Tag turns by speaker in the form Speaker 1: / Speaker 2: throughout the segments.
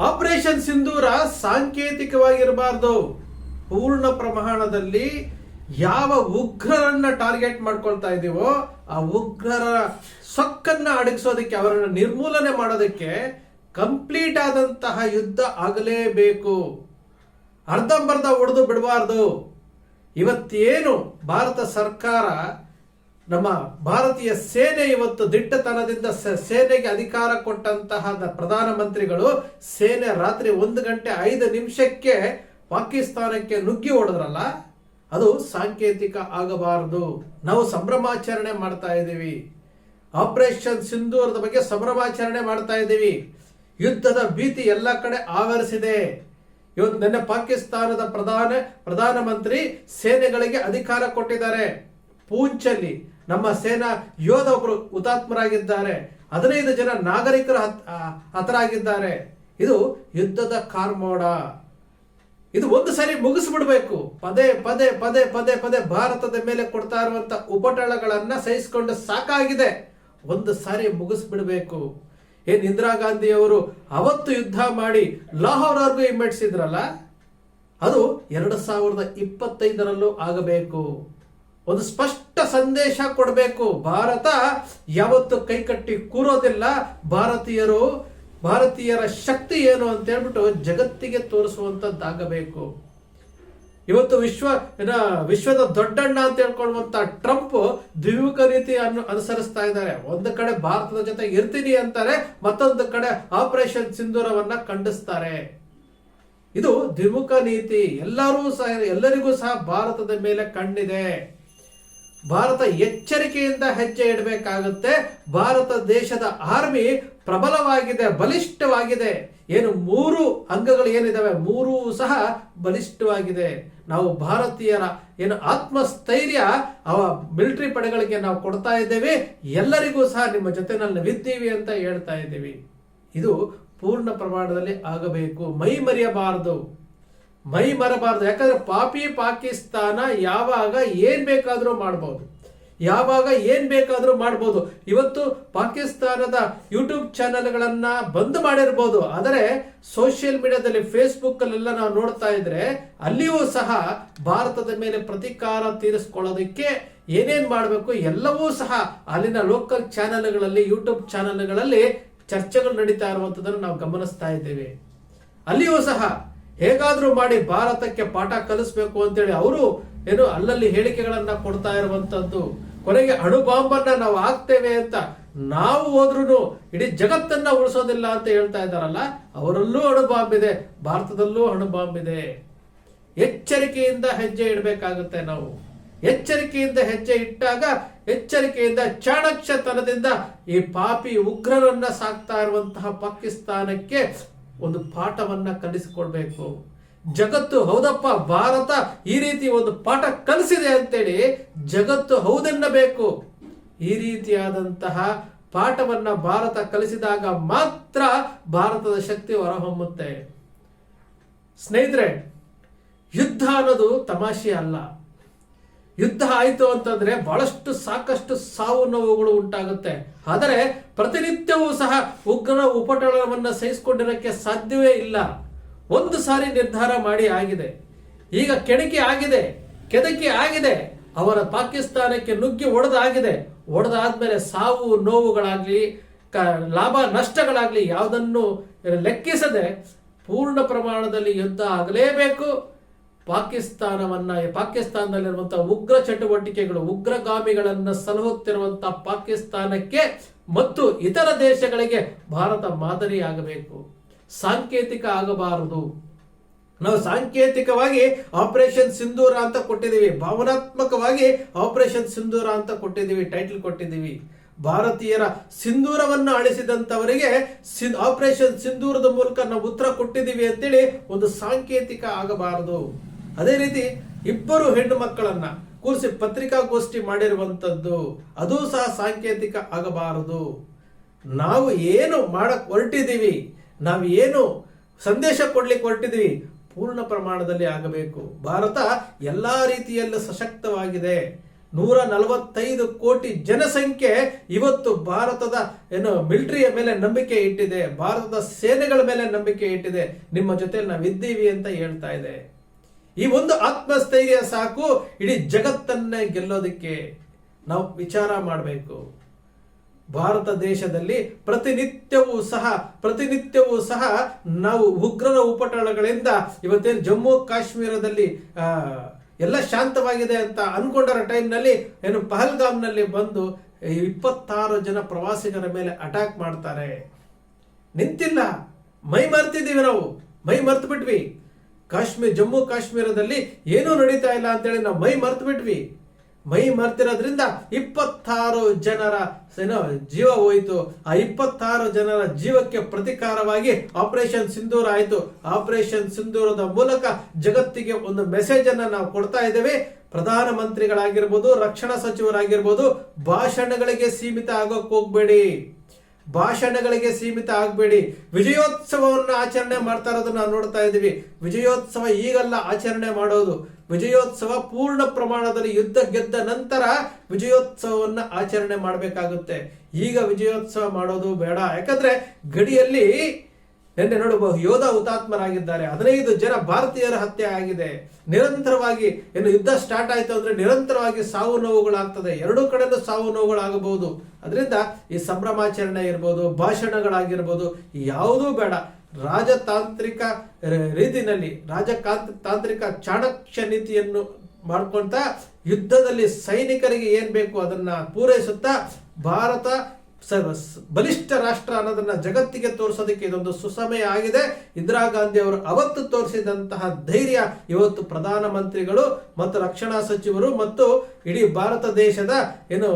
Speaker 1: Operation ಸಿಂಧೂರ ಸಾಂಕೇತಿಕವಾಗಿರಬಾರ್ದು. ಪೂರ್ಣ ಪ್ರಮಾಣದಲ್ಲಿ ಯಾವ ಉಗ್ರರನ್ನ ಟಾರ್ಗೆಟ್ ಮಾಡ್ಕೊಳ್ತಾ ಇದೀವೋ, ಆ ಉಗ್ರರ ಸೊಕ್ಕನ್ನ ಅಡಗಿಸೋದಕ್ಕೆ, ಅವರನ್ನು ನಿರ್ಮೂಲನೆ ಮಾಡೋದಕ್ಕೆ ಕಂಪ್ಲೀಟ್ ಆದಂತಹ ಯುದ್ಧ ಆಗಲೇಬೇಕು. ಅರ್ಧಂಬರ್ಧ ಹೊಡೆದು ಬಿಡಬಾರ್ದು. ಇವತ್ತೇನು, ಭಾರತ ಸರ್ಕಾರ ನಮ್ಮ ಭಾರತೀಯ ಸೇನೆ ಇವತ್ತು ದಿಟ್ಟತನದಿಂದ ಸೇನೆಗೆ ಅಧಿಕಾರ ಕೊಟ್ಟಂತಹ ಪ್ರಧಾನಮಂತ್ರಿಗಳು ಸೇನೆ ರಾತ್ರಿ ಒಂದು ಗಂಟೆ ಐದು ನಿಮಿಷಕ್ಕೆ ಪಾಕಿಸ್ತಾನಕ್ಕೆ ನುಗ್ಗಿ ಹೊಡೆದ್ರಲ್ಲ, ಅದು ಸಾಂಕೇತಿಕ ಆಗಬಾರದು. ನಾವು ಸಂಭ್ರಮಾಚರಣೆ ಮಾಡ್ತಾ ಇದ್ದೀವಿ. ಆಪರೇಷನ್ ಸಿಂಧೂರದ ಬಗ್ಗೆ ಸಂಭ್ರಮಾಚರಣೆ ಮಾಡ್ತಾ ಇದ್ದೀವಿ. ಯುದ್ಧದ ಭೀತಿ ಎಲ್ಲ ಕಡೆ ಆವರಿಸಿದೆ. ಇವತ್ತು ನಿನ್ನೆ ಪಾಕಿಸ್ತಾನದ ಪ್ರಧಾನ, ಪ್ರಧಾನಮಂತ್ರಿ ಸೇನೆಗಳಿಗೆ ಅಧಿಕಾರ ಕೊಟ್ಟಿದ್ದಾರೆ. ಪೂಂಚಲ್ಲಿ ನಮ್ಮ ಸೇನಾ ಯೋಧ ಒಬ್ಬರು ಹುತಾತ್ಮರಾಗಿದ್ದಾರೆ. ಹದಿನೈದು ಜನ ನಾಗರಿಕರು ಹತ್- ಹತರಾಗಿದ್ದಾರೆ. ಇದು ಯುದ್ಧದ ಕಾರ್ಮೋಡ. ಇದು ಒಂದು ಸಾರಿ ಮುಗಿಸ್ಬಿಡ್ಬೇಕು. ಪದೇ ಪದೇ ಪದೇ ಪದೇ ಪದೇ ಭಾರತದ ಮೇಲೆ ಕೊಡ್ತಾ ಇರುವಂತ ಉಪಟಳಗಳನ್ನ ಸಹಿಸಿಕೊಂಡು ಸಾಕಾಗಿದೆ. ಒಂದು ಸಾರಿ ಮುಗಿಸ್ಬಿಡ್ಬೇಕು. ಏನ್ ಇಂದಿರಾ ಗಾಂಧಿ ಅವರು ಅವತ್ತು ಯುದ್ಧ ಮಾಡಿ ಲಾಹೋರ್ವರೆಗೂ ಹಿಮ್ಮೆಟ್ಟಿಸಿದ್ರಲ್ಲ ಅದು ಎರಡು ಸಾವಿರದ ಇಪ್ಪತ್ತೈದರಲ್ಲೂ ಆಗಬೇಕು. ಒಂದು ಸ್ಪಷ್ಟ ಸಂದೇಶ ಕೊಡಬೇಕು. ಭಾರತ ಯಾವತ್ತು ಕೈಕಟ್ಟಿ ಕೂರೋದಿಲ್ಲ. ಭಾರತೀಯರು, ಭಾರತೀಯರ ಶಕ್ತಿ ಏನು ಅಂತ ಹೇಳ್ಬಿಟ್ಟು ಜಗತ್ತಿಗೆ ತೋರಿಸುವಂತದ್ದಾಗಬೇಕು ಇವತ್ತು ವಿಶ್ವ ವಿಶ್ವದ ದೊಡ್ಡಣ್ಣ ಅಂತ ಹೇಳ್ಕೊಳ್ಳುವಂತ ಟ್ರಂಪ್ ದ್ವಿಮುಖ ರೀತಿ ಅನ್ನು ಅನುಸರಿಸ್ತಾ ಇದ್ದಾರೆ. ಒಂದು ಕಡೆ ಭಾರತದ ಜೊತೆ ಇರ್ತೀನಿ ಅಂತಾರೆ, ಮತ್ತೊಂದು ಕಡೆ ಆಪರೇಷನ್ ಸಿಂಧೂರವನ್ನ ಖಂಡಿಸ್ತಾರೆ. ಇದು ದ್ವಿಮುಖ ನೀತಿ. ಎಲ್ಲರೂ ಸಹ, ಎಲ್ಲರಿಗೂ ಸಹ ಭಾರತದ ಮೇಲೆ ಕಣ್ಣಿದೆ. ಭಾರತ ಎಚ್ಚರಿಕೆಯಿಂದ ಹೆಜ್ಜೆ ಇಡಬೇಕಾಗುತ್ತೆ. ಭಾರತ ದೇಶದ ಆರ್ಮಿ ಪ್ರಬಲವಾಗಿದೆ, ಬಲಿಷ್ಠವಾಗಿದೆ. ಏನು ಮೂರು ಅಂಗಗಳು ಏನಿದಾವೆ? ಮೂರೂ ಸಹ ಬಲಿಷ್ಠವಾಗಿದೆ. ನಾವು ಭಾರತೀಯರ ಏನು ಆತ್ಮಸ್ಥೈರ್ಯ, ಅವ ಮಿಲಿಟರಿ ಪಡೆಗಳಿಗೆ ನಾವು ಕೊಡ್ತಾ ಇದ್ದೇವೆ. ಎಲ್ಲರಿಗೂ ಸಹ ನಿಮ್ಮ ಜೊತೆನಲ್ಲಿ ನಾವಿದ್ದೀವಿ ಅಂತ ಹೇಳ್ತಾ ಇದ್ದೀವಿ. ಇದು ಪೂರ್ಣ ಪ್ರಮಾಣದಲ್ಲಿ ಆಗಬೇಕು. ಮೈ ಮರೆಯಬಾರದು. ಮೈ ಮರಬಾರದು. ಯಾಕಂದ್ರೆ ಪಾಪಿ ಪಾಕಿಸ್ತಾನ ಯಾವಾಗ ಏನ್ ಬೇಕಾದರೂ ಮಾಡ್ಬೋದು. ಯಾವಾಗ ಏನ್ ಬೇಕಾದರೂ ಮಾಡ್ಬೋದು. ಇವತ್ತು ಪಾಕಿಸ್ತಾನದ ಯೂಟ್ಯೂಬ್ ಚಾನೆಲ್ಗಳನ್ನ ಬಂದ್ ಮಾಡಿರ್ಬೋದು. ಆದರೆ ಸೋಷಿಯಲ್ ಮೀಡಿಯಾದಲ್ಲಿ ಫೇಸ್ಬುಕ್ ಅಲ್ಲೆಲ್ಲ ನಾವು ನೋಡ್ತಾ ಇದ್ರೆ ಅಲ್ಲಿಯೂ ಸಹ ಭಾರತದ ಮೇಲೆ ಪ್ರತಿಕಾರ ತೀರಿಸ್ಕೊಳ್ಳೋದಕ್ಕೆ ಏನೇನ್ ಮಾಡಬೇಕು ಎಲ್ಲವೂ ಸಹ ಅಲ್ಲಿನ ಲೋಕಲ್ ಚಾನೆಲ್ಗಳಲ್ಲಿ, ಯೂಟ್ಯೂಬ್ ಚಾನೆಲ್ಗಳಲ್ಲಿ ಚರ್ಚೆಗಳು ನಡೀತಾ ಇರುವಂತದನ್ನು ನಾವು ಗಮನಿಸ್ತಾ ಇದ್ದೇವೆ. ಅಲ್ಲಿಯೂ ಸಹ ಹೇಗಾದ್ರೂ ಮಾಡಿ ಭಾರತಕ್ಕೆ ಪಾಠ ಕಲಿಸ್ಬೇಕು ಅಂತೇಳಿ ಅವರು ಏನು ಅಲ್ಲಲ್ಲಿ ಹೇಳಿಕೆಗಳನ್ನ ಕೊಡ್ತಾ ಇರುವಂತದ್ದು. ಕೊನೆಗೆ ಅಣು ಬಾಂಬನ್ನ ನಾವು ಹಾಕ್ತೇವೆ ಅಂತ ನಾವು ಹೋದ್ರೂ ಇಡೀ ಜಗತ್ತನ್ನ ಉಳಿಸೋದಿಲ್ಲ ಅಂತ ಹೇಳ್ತಾ ಇದ್ದಾರಲ್ಲ, ಅವರಲ್ಲೂ ಅಣು ಬಾಂಬ್ ಇದೆ ಭಾರತದಲ್ಲೂ ಅಣು ಬಾಂಬ್ ಇದೆ ಎಚ್ಚರಿಕೆಯಿಂದ ಹೆಜ್ಜೆ ಇಡಬೇಕಾಗುತ್ತೆ ನಾವು. ಎಚ್ಚರಿಕೆಯಿಂದ ಹೆಜ್ಜೆ ಇಟ್ಟಾಗ ಎಚ್ಚರಿಕೆಯಿಂದ ಚಾಣಕ್ಷತನದಿಂದ ಈ ಪಾಪಿ ಉಗ್ರರನ್ನ ಸಾಕ್ತಾ ಇರುವಂತಹ ಪಾಕಿಸ್ತಾನಕ್ಕೆ ಒಂದು ಪಾಠವನ್ನ ಕಲಿಸಿಕೊಡ್ಬೇಕು. ಜಗತ್ತು ಹೌದಪ್ಪ, ಭಾರತ ಈ ರೀತಿ ಒಂದು ಪಾಠ ಕಲಿಸಿದೆ ಅಂತೇಳಿ ಜಗತ್ತು ಹೌದೆನ್ನಬೇಕು. ಈ ರೀತಿಯಾದಂತಹ ಪಾಠವನ್ನ ಭಾರತ ಕಲಿಸಿದಾಗ ಮಾತ್ರ ಭಾರತದ ಶಕ್ತಿ ಹೊರಹೊಮ್ಮುತ್ತೆ. ಸ್ನೇಹಿತರೆ, ಯುದ್ಧ ಅನ್ನೋದು ತಮಾಷೆ ಅಲ್ಲ. ಯುದ್ಧ ಆಯಿತು ಅಂತಂದ್ರೆ ಬಹಳಷ್ಟು ಸಾಕಷ್ಟು ಸಾವು ನೋವುಗಳು ಉಂಟಾಗುತ್ತೆ. ಆದರೆ ಪ್ರತಿನಿತ್ಯವೂ ಸಹ ಉಗ್ರರ ಉಪಟಳವನ್ನು ಸಹಿಸಿಕೊಂಡಿರೋಕ್ಕೆ ಸಾಧ್ಯವೇ ಇಲ್ಲ. ಒಂದು ಸಾರಿ ನಿರ್ಧಾರ ಮಾಡಿ ಆಗಿದೆ. ಈಗ ಕೆಣಕಿ ಆಗಿದೆ, ಕೆದಕಿ ಆಗಿದೆ, ಅವರ ಪಾಕಿಸ್ತಾನಕ್ಕೆ ನುಗ್ಗಿ ಒಡೆದಾಗಿದೆ. ಒಡೆದಾದ್ಮೇಲೆ ಸಾವು ನೋವುಗಳಾಗ್ಲಿ ಲಾಭ ನಷ್ಟಗಳಾಗ್ಲಿ ಯಾವುದನ್ನು ಲೆಕ್ಕಿಸದೆ ಪೂರ್ಣ ಪ್ರಮಾಣದಲ್ಲಿ ಯುದ್ಧ ಆಗಲೇಬೇಕು. ಪಾಕಿಸ್ತಾನವನ್ನ, ಪಾಕಿಸ್ತಾನದಲ್ಲಿರುವಂತಹ ಉಗ್ರ ಚಟುವಟಿಕೆಗಳು, ಉಗ್ರಗಾಮಿಗಳನ್ನ ಸಲಹುತ್ತಿರುವಂತಹ ಪಾಕಿಸ್ತಾನಕ್ಕೆ ಮತ್ತು ಇತರ ದೇಶಗಳಿಗೆ ಭಾರತ ಮಾದರಿಯಾಗಬೇಕು. ಸಾಂಕೇತಿಕ ಆಗಬಾರದು. ನಾವು ಸಾಂಕೇತಿಕವಾಗಿ ಆಪರೇಷನ್ ಸಿಂಧೂರ ಅಂತ ಕೊಟ್ಟಿದ್ದೀವಿ. ಭಾವನಾತ್ಮಕವಾಗಿ ಆಪರೇಷನ್ ಸಿಂಧೂರ ಅಂತ ಕೊಟ್ಟಿದ್ದೀವಿ ಟೈಟಲ್ ಕೊಟ್ಟಿದ್ದೀವಿ. ಭಾರತೀಯರ ಸಿಂಧೂರವನ್ನು ಅಳಿಸಿದಂಥವರಿಗೆ ಸಿ, ಆಪರೇಷನ್ ಸಿಂಧೂರದ ಮೂಲಕ ನಾವು ಉತ್ತರ ಕೊಟ್ಟಿದ್ದೀವಿ ಅಂತೇಳಿ ಒಂದು ಸಾಂಕೇತಿಕ ಆಗಬಾರದು. ಅದೇ ರೀತಿ ಇಬ್ಬರು ಹೆಣ್ಣು ಮಕ್ಕಳನ್ನ ಕೂರಿಸಿ ಪತ್ರಿಕಾಗೋಷ್ಠಿ ಮಾಡಿರುವಂಥದ್ದು ಅದು ಸಹ ಸಾಂಕೇತಿಕ ಆಗಬಾರದು. ನಾವು ಏನು ಮಾಡಕ್ ಹೊರಟಿದ್ದೀವಿ, ನಾವು ಏನು ಸಂದೇಶ ಕೊಡ್ಲಿಕ್ಕೆ ಹೊರಟಿದ್ದೀವಿ, ಪೂರ್ಣ ಪ್ರಮಾಣದಲ್ಲಿ ಆಗಬೇಕು. ಭಾರತ ಎಲ್ಲ ರೀತಿಯಲ್ಲೂ ಸಶಕ್ತವಾಗಿದೆ. ನೂರ ನಲವತ್ತೈದು ಕೋಟಿ ಜನಸಂಖ್ಯೆ ಇವತ್ತು ಭಾರತದ ಏನು ಮಿಲಿಟರಿಯ ಮೇಲೆ ನಂಬಿಕೆ ಇಟ್ಟಿದೆ, ಭಾರತದ ಸೇನೆಗಳ ಮೇಲೆ ನಂಬಿಕೆ ಇಟ್ಟಿದೆ. ನಿಮ್ಮ ಜೊತೆ ನಾವಿದ್ದೀವಿ ಅಂತ ಹೇಳ್ತಾ ಇದೆ. ಈ ಒಂದು ಆತ್ಮಸ್ಥೈರ್ಯ ಸಾಕು, ಇಡೀ ಜಗತ್ತನ್ನೇ ಗೆಲ್ಲೋದಕ್ಕೆ ನಾವು ವಿಚಾರ ಮಾಡಬೇಕು. ಭಾರತ ದೇಶದಲ್ಲಿ ಪ್ರತಿನಿತ್ಯವೂ ಸಹ ಪ್ರತಿನಿತ್ಯವೂ ಸಹ ನಾವು ಉಗ್ರರ ಉಪಟಳಗಳಿಂದ ಇವತ್ತೇನು ಜಮ್ಮು ಕಾಶ್ಮೀರದಲ್ಲಿ ಎಲ್ಲ ಶಾಂತವಾಗಿದೆ ಅಂತ ಅನ್ಕೊಂಡರ ಟೈಮ್ನಲ್ಲಿ ಏನು ಪಹಲ್ಗಾಮ್ನಲ್ಲಿ ಬಂದು ಇಪ್ಪತ್ತಾರು ಜನ ಪ್ರವಾಸಿಗರ ಮೇಲೆ ಅಟ್ಯಾಕ್ ಮಾಡ್ತಾರೆ. ನಿಂತಿಲ್ಲ. ಮೈ ಮರ್ತಿದ್ದೀವಿ ನಾವು. ಮೈ ಮರ್ತು ಬಿಟ್ವಿ ಕಾಶ್ಮೀರ, ಜಮ್ಮು ಕಾಶ್ಮೀರದಲ್ಲಿ ಏನೂ ನಡೀತಾ ಇಲ್ಲ ಅಂತೇಳಿ ನಾವು ಮೈ ಮರ್ತು ಬಿಟ್ವಿ ಮೈ ಮರ್ತಿರೋದ್ರಿಂದ ಇಪ್ಪತ್ತಾರು ಜನರ ಏನೋ ಜೀವ ಹೋಯಿತು. ಆ ಇಪ್ಪತ್ತಾರು ಜನರ ಜೀವಕ್ಕೆ ಪ್ರತಿಕಾರವಾಗಿ ಆಪರೇಷನ್ ಸಿಂಧೂರ ಆಯಿತು. ಆಪರೇಷನ್ ಸಿಂಧೂರದ ಮೂಲಕ ಜಗತ್ತಿಗೆ ಒಂದು ಮೆಸೇಜ್ ಅನ್ನ ನಾವು ಕೊಡ್ತಾ ಇದ್ದೇವೆ. ಪ್ರಧಾನಮಂತ್ರಿಗಳಾಗಿರ್ಬೋದು, ರಕ್ಷಣಾ ಸಚಿವರಾಗಿರ್ಬೋದು, ಭಾಷಣಗಳಿಗೆ ಸೀಮಿತ ಆಗೋಕ್ ಹೋಗ್ಬೇಡಿ. ಭಾಷಣಗಳಿಗೆ ಸೀಮಿತ ಆಗಬೇಡಿ. ವಿಜಯೋತ್ಸವವನ್ನು ಆಚರಣೆ ಮಾಡ್ತಾ ಇರೋದನ್ನ ನಾವು ನೋಡ್ತಾ ಇದ್ದೀವಿ. ವಿಜಯೋತ್ಸವ ಈಗಲ್ಲ ಆಚರಣೆ ಮಾಡೋದು. ವಿಜಯೋತ್ಸವ ಪೂರ್ಣ ಪ್ರಮಾಣದಲ್ಲಿ ಯುದ್ಧ ಗೆದ್ದ ನಂತರ ವಿಜಯೋತ್ಸವವನ್ನ ಆಚರಣೆ ಮಾಡಬೇಕಾಗುತ್ತೆ. ಈಗ ವಿಜಯೋತ್ಸವ ಮಾಡೋದು ಬೇಡ. ಯಾಕಂದ್ರೆ ಗಡಿಯಲ್ಲಿ ನಿನ್ನೆ ನೋಡು ಯೋಧ ಹುತಾತ್ಮರಾಗಿದ್ದಾರೆ. ಹದಿನೈದು ಜನ ಭಾರತೀಯರ ಹತ್ಯೆ ಆಗಿದೆ. ನಿರಂತರವಾಗಿ ಏನು ಯುದ್ಧ ಸ್ಟಾರ್ಟ್ ಆಯಿತು ಅಂದರೆ ನಿರಂತರವಾಗಿ ಸಾವು ನೋವುಗಳಾಗ್ತದೆ. ಎರಡೂ ಕಡೆಯೂ ಸಾವು ನೋವುಗಳಾಗಬಹುದು. ಅದರಿಂದ ಈ ಸಂಭ್ರಮಾಚರಣೆ ಇರ್ಬೋದು, ಭಾಷಣಗಳಾಗಿರ್ಬೋದು, ಯಾವುದೂ ಬೇಡ. ರಾಜತಾಂತ್ರಿಕ ರೀತಿಯಲ್ಲಿ ರಾಜಕಾಂತ್ ತಾಂತ್ರಿಕ ಚಾಣಕ್ಯ ನೀತಿಯನ್ನು ಮಾಡ್ಕೊಳ್ತಾ ಯುದ್ಧದಲ್ಲಿ ಸೈನಿಕರಿಗೆ ಏನು ಬೇಕು ಅದನ್ನ ಪೂರೈಸುತ್ತಾ, ಭಾರತ ಬಲಿಷ್ಠ ರಾಷ್ಟ್ರ ಅನ್ನೋದನ್ನ ಜಗತ್ತಿಗೆ ತೋರಿಸೋದಕ್ಕೆ ಇದೊಂದು ಸುಸಮಯ ಆಗಿದೆ. ಇಂದಿರಾ ಗಾಂಧಿ ಅವರು ಅವತ್ತು ತೋರಿಸಿದಂತಹ ಧೈರ್ಯ ಇವತ್ತು ಪ್ರಧಾನ ಮಂತ್ರಿಗಳು ಮತ್ತು ರಕ್ಷಣಾ ಸಚಿವರು ಮತ್ತು ಇಡೀ ಭಾರತ ದೇಶದ ಏನು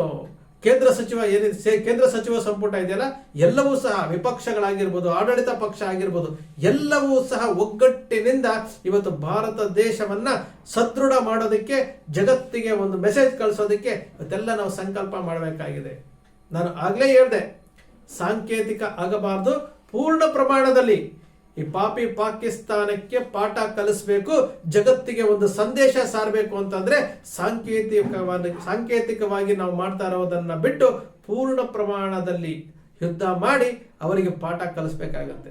Speaker 1: ಕೇಂದ್ರ ಸಚಿವ ಏನಿದೆ ಕೇಂದ್ರ ಸಚಿವ ಸಂಪುಟ ಇದೆಯಲ್ಲ, ಎಲ್ಲವೂ ಸಹ ವಿಪಕ್ಷಗಳಾಗಿರ್ಬೋದು, ಆಡಳಿತ ಪಕ್ಷ ಆಗಿರ್ಬೋದು, ಎಲ್ಲವೂ ಸಹ ಒಗ್ಗಟ್ಟಿನಿಂದ ಇವತ್ತು ಭಾರತ ದೇಶವನ್ನ ಸದೃಢ ಮಾಡೋದಕ್ಕೆ, ಜಗತ್ತಿಗೆ ಒಂದು ಮೆಸೇಜ್ ಕಳಿಸೋದಕ್ಕೆ ಇವತ್ತೆಲ್ಲ ನಾವು ಸಂಕಲ್ಪ ಮಾಡಬೇಕಾಗಿದೆ. ನಾನು ಆಗಲೇ ಹೇಳ್ದೆ, ಸಾಂಕೇತಿಕ ಆಗಬಾರ್ದು. ಪೂರ್ಣ ಪ್ರಮಾಣದಲ್ಲಿ ಈ ಪಾಪಿ ಪಾಕಿಸ್ತಾನಕ್ಕೆ ಪಾಠ ಕಲಿಸಬೇಕು, ಜಗತ್ತಿಗೆ ಒಂದು ಸಂದೇಶ ಸಾರಬೇಕು ಅಂತಂದ್ರೆ ಸಾಂಕೇತಿಕವಾಗಿ ಸಾಂಕೇತಿಕವಾಗಿ ನಾವು ಮಾಡ್ತಾ ಇರೋದನ್ನ ಬಿಟ್ಟು ಪೂರ್ಣ ಪ್ರಮಾಣದಲ್ಲಿ ಯುದ್ಧ ಮಾಡಿ ಅವರಿಗೆ ಪಾಠ ಕಲಿಸ್ಬೇಕಾಗತ್ತೆ.